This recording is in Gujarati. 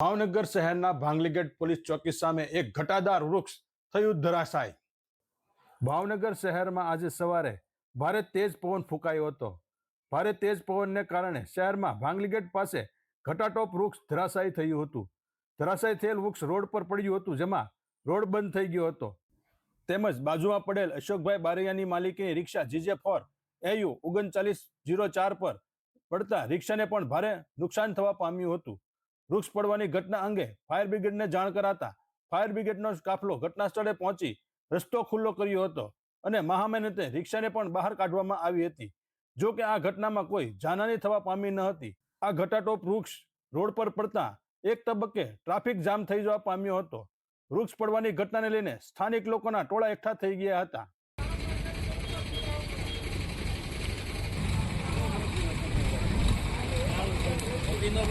ભાવનગર શહેરના ભાંગલીગેટ પોલીસ ચોકી સામે એક ઘટાદાર વૃક્ષ થયું ધરાશાય. ભાવનગર શહેરમાં આજે સવારે ભારે તેજ પવન ફૂંકાયો હતો. ભારે તેજ પવનને કારણે શહેરમાં ભાંગલીગેટ પાસે ઘટાટોપ વૃક્ષ ધરાશાયી થયું હતું. ધરાશાયી થયેલ વૃક્ષ રોડ પર પડ્યું હતું, જેમાં રોડ બંધ થઈ ગયો હતો. તેમજ બાજુમાં પડેલ અશોકભાઈ બારૈયાની માલિકીની રિક્ષા જીજે ફોર એયુ ઓગણચાલીસ જીરો ચાર પર પડતા રિક્ષાને પણ ભારે નુકસાન થવા પામ્યું હતું. વૃક્ષ પડવાની ઘટના અંગે ફાયર બ્રિગેડને જાણ કરાતા ફાયર બ્રિગેડનો કાફલો ઘટના સ્થળે પહોંચી રસ્તો ખુલ્લો કર્યો હતો અને મહામહેનતે રિક્ષાને પણ બહાર કાઢવામાં આવી હતી. જો કે આ ઘટનામાં કોઈ જાનહાની થવા પામી ન હતી. આ ઘટાટોપ વૃક્ષ રોડ પર પડતા એક તબક્કે ટ્રાફિક જામ થઈ જવા પામ્યો હતો. વૃક્ષ પડવાની ઘટનાને લઈને સ્થાનિક લોકોના ટોળા એકઠા થઈ ગયા હતા. Pino,